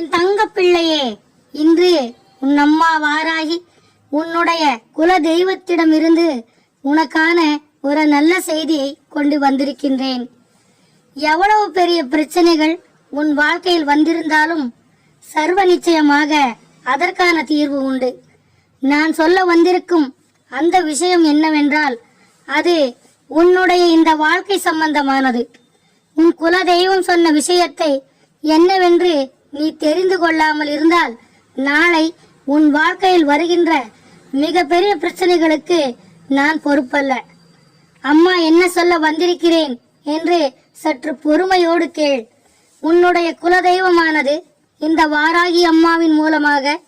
என் தங்க பிள்ளையே இன்று உன் அம்மா வாராகி உன்னுடைய குல தெய்வத்திடமிருந்து உனக்கான ஒரு நல்ல செய்தியை கொண்டு வந்திருக்கின்றேன். எவ்வளவு பெரிய பிரச்சனைகள் உன் வாழ்க்கையில் வந்திருந்தாலும் சர்வ நிச்சயமாக அதற்கான தீர்வு உண்டு. நான் சொல்ல வந்திருக்கும் அந்த விஷயம் என்னவென்றால் அது உன்னுடைய இந்த வாழ்க்கை சம்பந்தமானது. உன் குல தெய்வம் சொன்ன விஷயத்தை என்னவென்று நீ தெரிந்து கொள்ளாமல் இருந்தால் நாளை உன் வாழ்க்கையில் வருகின்ற மிகப்பெரிய பிரச்சனைகளுக்கு நான் பொறுப்பல்ல. அம்மா என்ன சொல்ல வந்திருக்கிறேன் என்று சற்று பொறுமையோடு கேள். உன்னுடைய குலதெய்வமானது இந்த வாராகி அம்மாவின் மூலமாக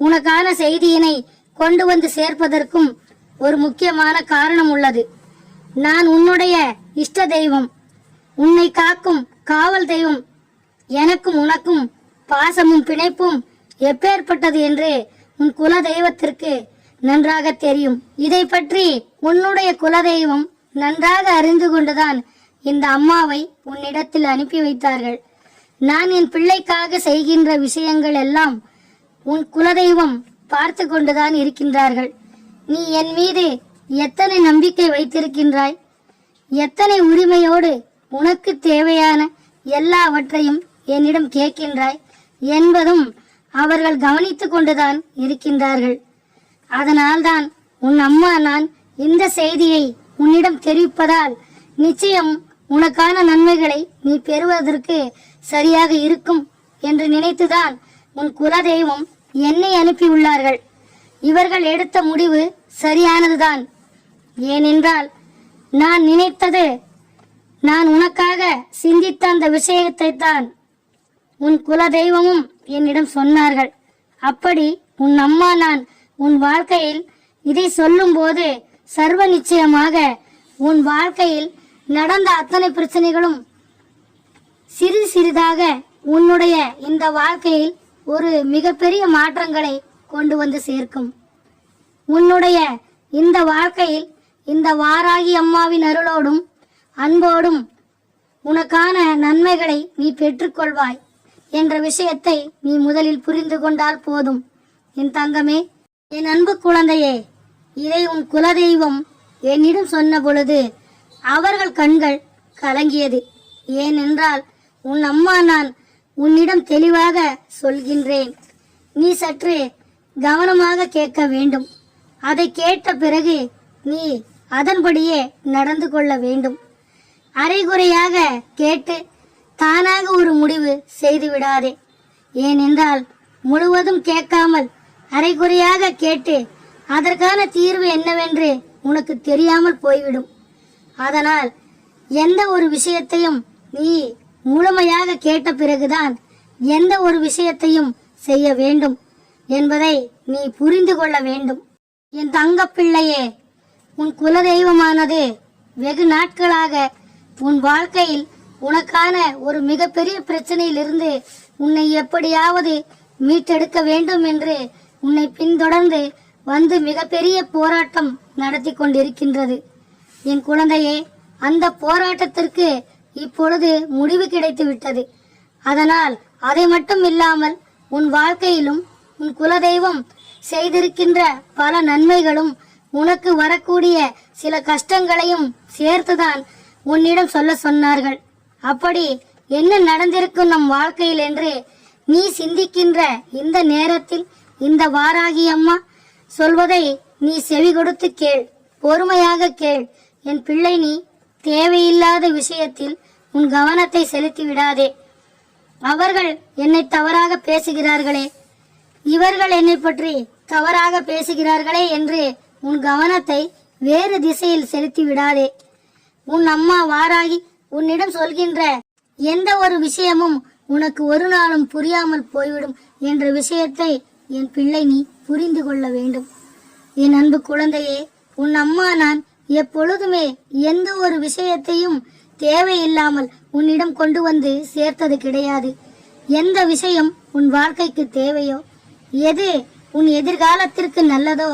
உனக்கான செய்தியினை கொண்டு வந்து சேர்ப்பதற்கும் ஒரு முக்கியமான காரணம் உள்ளது. நான் உன்னுடைய இஷ்ட தெய்வம். உன்னை காக்கும் காவல் தெய்வம். எனக்கும் உனக்கும் பாசமும் பிணைப்பும் எப்பேற்பட்டது என்று உன் குல தெய்வத்திற்கு நன்றாக தெரியும். இதை பற்றி உன்னுடைய குலதெய்வம் நன்றாக அறிந்து கொண்டுதான் இந்த அம்மாவை உன்னிடத்தில் அனுப்பி வைத்தார்கள். நான் என் பிள்ளைக்காக செய்கின்ற விஷயங்கள் எல்லாம் உன் குலதெய்வம் பார்த்து கொண்டுதான் இருக்கின்றார்கள். நீ என் மீது எத்தனை நம்பிக்கை வைத்திருக்கின்றாய்? எத்தனை உரிமையோடு உனக்கு தேவையான எல்லாவற்றையும் என்னிடம் கேட்கின்றாய்? என்பதும் அவர்கள் கவனித்துக் கொண்டுதான் இருக்கின்றார்கள். அதனால்தான் உன் அம்மா நான் இந்த செய்தியை உன்னிடம் தெரிவிப்பதால் நிச்சயம் உனக்கான நன்மைகளை நீ பெறுவதற்கு சரியாக இருக்கும் என்று நினைத்துதான் உன் குலதெய்வம் என்னை அனுப்பியுள்ளார்கள். இவர்கள் எடுத்த முடிவு சரியானதுதான். ஏனென்றால் நான் நினைத்தது நான் உனக்காக சிந்தித்த அந்த விஷயத்தை தான் உன் குல தெய்வமும் என்னிடம் சொன்னார்கள். அப்படி உன் அம்மா நான் உன் வாழ்க்கையில் இதை சொல்லும்போது சர்வ நிச்சயமாக உன் வாழ்க்கையில் நடந்த அத்தனை பிரச்சனைகளும் சிறிது சிறிதாக உன்னுடைய இந்த வாழ்க்கையில் ஒரு மிகப்பெரிய மாற்றங்களை கொண்டு வந்து சேர்க்கும். உன்னுடைய இந்த வாழ்க்கையில் இந்த வாராகி அம்மாவின் அருளோடும் அன்போடும் உனக்கான நன்மைகளை நீ பெற்றுக்கொள்வாய். என்ற விஷயத்தை நீ முதலில் புரிந்து கொண்டால் போதும். என் தங்கமே என் அன்பு குழந்தையே இதை உன் குலதெய்வம் என்னிடம் சொன்ன பொழுது அவர்கள் கண்கள் கலங்கியது. ஏனென்றால் உன் அம்மா நான் உன்னிடம் தெளிவாக சொல்கின்றேன். நீ சற்று கவனமாக கேட்க வேண்டும். அதை கேட்ட பிறகு நீ அதன்படியே நடந்து கொள்ள வேண்டும். அரைகுறையாக கேட்டு தானாக ஒரு முடிவு செய்து விடாதே. ஏனென்றால் முழுவதும் கேட்காமல் அரைகுறையாக கேட்டு அதற்கான தீர்வு என்னவென்று உனக்கு தெரியாமல் போய்விடும். அதனால் எந்த ஒரு விஷயத்தையும் நீ முழுமையாக கேட்ட பிறகுதான் எந்த ஒரு விஷயத்தையும் செய்ய வேண்டும் என்பதை நீ புரிந்து கொள்ள வேண்டும். என் தங்க பிள்ளையே உன் குலதெய்வமானது வெகு நாட்களாக உன் வாழ்க்கையில் உனக்கான ஒரு மிகப்பெரிய பிரச்சனையிலிருந்து உன்னை எப்படியாவது மீட்டெடுக்க வேண்டும் என்று உன்னை பின்தொடர்ந்து வந்து மிகப்பெரிய போராட்டம் நடத்தி கொண்டிருக்கின்றது. என் குழந்தையே அந்த போராட்டத்திற்கு இப்பொழுது முடிவு கிடைத்து விட்டது. அதனால் அதை மட்டும் இல்லாமல் உன் வாழ்க்கையிலும் உன் குலதெய்வம் செய்திருக்கின்ற பல நன்மைகளும் உனக்கு வரக்கூடிய சில கஷ்டங்களையும் சேர்த்துதான் உன்னிடம் சொல்ல சொன்னார்கள். அப்படி என்ன நடந்திருக்கும் நம் வாழ்க்கையில் என்று நீ சிந்திக்கின்ற இந்த நேரத்தில் இந்த வாராகி அம்மா சொல்வதை நீ செவி கொடுத்து கேள் பொறுமையாக கேள். என் பிள்ளை நீ தேவையில்லாத விஷயத்தில் உன் கவனத்தை செலுத்தி விடாதே. அவர்கள் என்னை தவறாக பேசுகிறார்களே. இவர்கள் என்னை பற்றி தவறாக பேசுகிறார்களே என்று உன் கவனத்தை வேறு திசையில் செலுத்தி விடாதே. உன் அம்மா வாராகி உன்னிடம் சொல்கின்ற எந்த ஒரு விஷயமும் உனக்கு ஒரு நாளும் புரியாமல் போய்விடும் என்ற விஷயத்தை என் பிள்ளை நீ புரிந்து கொள்ள வேண்டும். என் அன்பு குழந்தையே உன் அம்மா நான் எப்பொழுதுமே எந்த ஒரு விஷயத்தையும் தேவையில்லாமல் உன்னிடம் கொண்டு வந்து சேர்த்தது கிடையாது. எந்த விஷயம் உன் வாழ்க்கைக்கு தேவையோ எது உன் எதிர்காலத்திற்கு நல்லதோ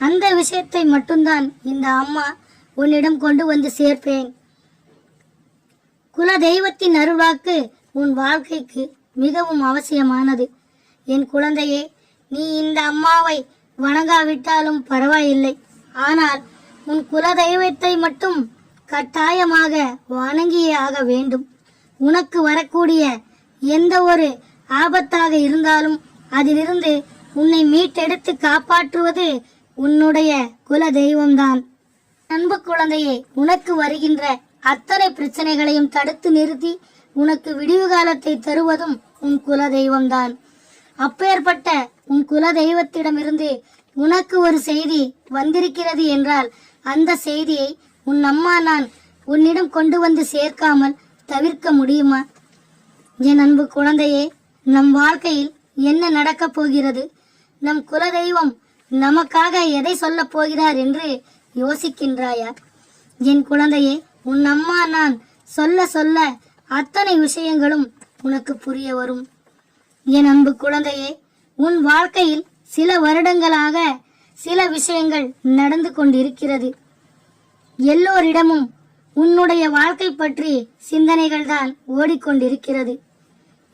அந்த விஷயத்தை மட்டும்தான் இந்த அம்மா உன்னிடம் கொண்டு வந்து சேர்ப்பேன். குல தெய்வத்தின் அருள்வாக்கு உன் வாழ்க்கைக்கு மிகவும் அவசியமானது. என் குழந்தையே நீ இந்த அம்மாவை வணங்காவிட்டாலும் பரவாயில்லை. ஆனால் உன் குலதெய்வத்தை மட்டும் கட்டாயமாக வணங்கியே ஆக வேண்டும். உனக்கு வரக்கூடிய எந்த ஒரு ஆபத்தாக இருந்தாலும் அதிலிருந்து உன்னை மீட்டெடுத்து காப்பாற்றுவது உன்னுடைய குல தெய்வம்தான் அன்பு குழந்தையே உனக்கு வருகின்ற அத்தனை பிரச்சனைகளையும் தடுத்து நிறுத்தி உனக்கு விடிவு காலத்தை தருவதும் உன் குல தெய்வம்தான் அப்பேற்பட்ட உன் குல தெய்வத்திடமிருந்து உனக்கு ஒரு செய்தி வந்திருக்கிறது என்றால் அந்த செய்தியை உன் அம்மா நான் உன்னிடம் கொண்டு வந்து சேர்க்காமல் தவிர்க்க முடியுமா? என் அன்பு குழந்தையே நம் வாழ்க்கையில் என்ன நடக்கப் போகிறது? நம் குலதெய்வம் நமக்காக எதை சொல்லப் போகிறார் என்று யோசிக்கின்றாயா? என் குழந்தையே உன் அம்மா நான் சொல்ல சொல்ல அத்தனை விஷயங்களும் உனக்கு புரிய வரும். என் அன்பு குழந்தையே உன் வாழ்க்கையில் சில வருடங்களாக சில விஷயங்கள் நடந்து கொண்டிருக்கிறது. எல்லோரிடமும் உன்னுடைய வாழ்க்கை பற்றி சிந்தனைகள் தான் ஓடிக்கொண்டிருக்கிறது.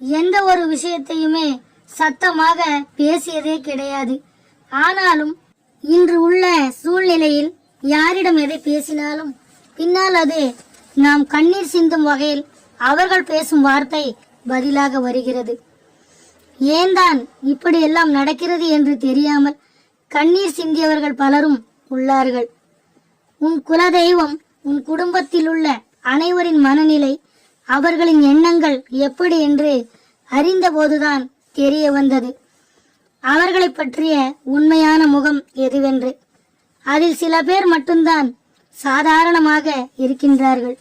எந்த ஒரு விஷயத்தையுமே சத்தமாக பேசியதே கிடையாது. ஆனாலும் இன்று உள்ள சூழ்நிலையில் யாரிடம் எதை பேசினாலும் பின்னால் அது நாம் கண்ணீர் சிந்தும் வகையில் அவர்கள் பேசும் வார்த்தை பதிலாக வருகிறது. ஏன்தான் இப்படியெல்லாம் நடக்கிறது என்று தெரியாமல் கண்ணீர் சிந்தியவர்கள் பலரும் உள்ளார்கள். உன் குலதெய்வம் உன் குடும்பத்தில் உள்ள அனைவரின் மனநிலை அவர்களின் எண்ணங்கள் எப்படி என்று அறிந்தபோதுதான் தெரிய வந்தது. அவர்களை பற்றிய உண்மையான முகம் எதுவென்று. அதில் சில பேர் மட்டும்தான் சாதாரணமாக இருக்கின்றார்கள்.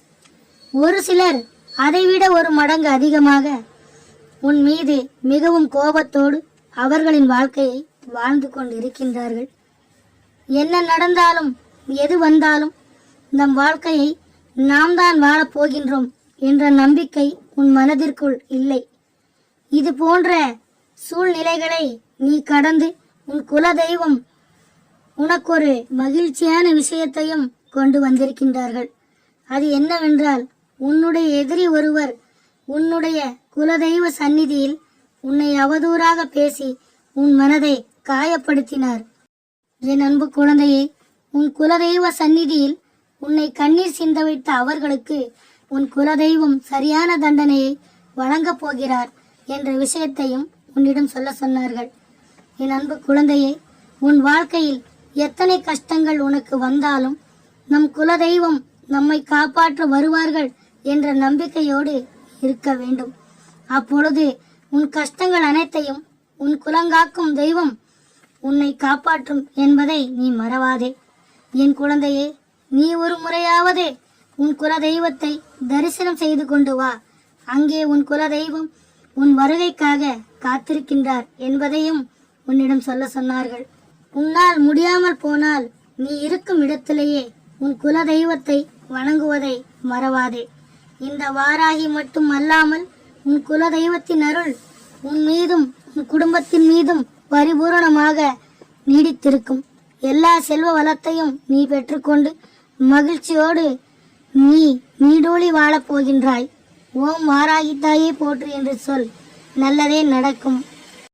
ஒரு சிலர் அதைவிட ஒரு மடங்கு அதிகமாக உன் மீது மிகவும் கோபத்தோடு அவர்களின் வாழ்க்கையை வாழ்ந்து கொண்டிருக்கின்றார்கள். என்ன நடந்தாலும் எது வந்தாலும் நம் வாழ்க்கையை நாம் தான் வாழப் போகின்றோம் என்ற நம்பிக்கை உன் மனதிற்குள் இல்லை. இது போன்ற சூழ்நிலைகளை நீ கடந்து உன் குல தெய்வம் உனக்கொரு மகிழ்ச்சியான விஷயத்தையும் கொண்டு வந்திருக்கின்றார்கள். அது என்னவென்றால் உன்னுடைய எதிரி ஒருவர் உன்னுடைய குலதெய்வ சந்நிதியில் உன்னை அவதூறாக பேசி உன் மனதை காயப்படுத்தினார். என் அன்பு குழந்தையே உன் குலதெய்வ சந்நிதியில் உன்னை கண்ணீர் சிந்த வைத்த அவர்களுக்கு உன் குலதெய்வம் சரியான தண்டனையை வழங்கப் போகிறார் என்ற விஷயத்தையும் உன்னிடம் சொல்ல சொன்னார்கள். என் அன்பு குழந்தையே உன் வாழ்க்கையில் எத்தனை கஷ்டங்கள் உனக்கு வந்தாலும் நம் குலதெய்வம் நம்மை காப்பாற்ற வருவார்கள் என்ற நம்பிக்கையோடு இருக்க வேண்டும். அப்பொழுது உன் கஷ்டங்கள் அனைத்தையும் உன் குலங்காக்கும் தெய்வம் உன்னை காப்பாற்றும் என்பதை நீ மறவாதே. என் குழந்தையே நீ ஒரு முறையாவது உன் குல தெய்வத்தை தரிசனம் செய்து கொண்டு வா. அங்கே உன் குல தெய்வம் உன் வருகைக்காக காத்திருக்கின்றார் என்பதையும் உன்னிடம் சொல்ல சொன்னார்கள். உன்னால் முடியாமல் போனால் நீ இருக்கும் இடத்திலேயே உன் குல தெய்வத்தை வணங்குவதை மறவாதே. இந்த வாராகி மட்டும் அல்லாமல் உன் குல தெய்வத்தின் அருள் உன் மீதும் உன் குடும்பத்தின் மீதும் பரிபூரணமாக நீடித்திருக்கும். எல்லா செல்வ வளத்தையும் நீ பெற்றுக்கொண்டு மகிழ்ச்சியோடு நீ நீடோழி வாழப் போகின்றாய். ஓம் வாராகி தாயே போற்று என்று சொல். நல்லதே நடக்கும்.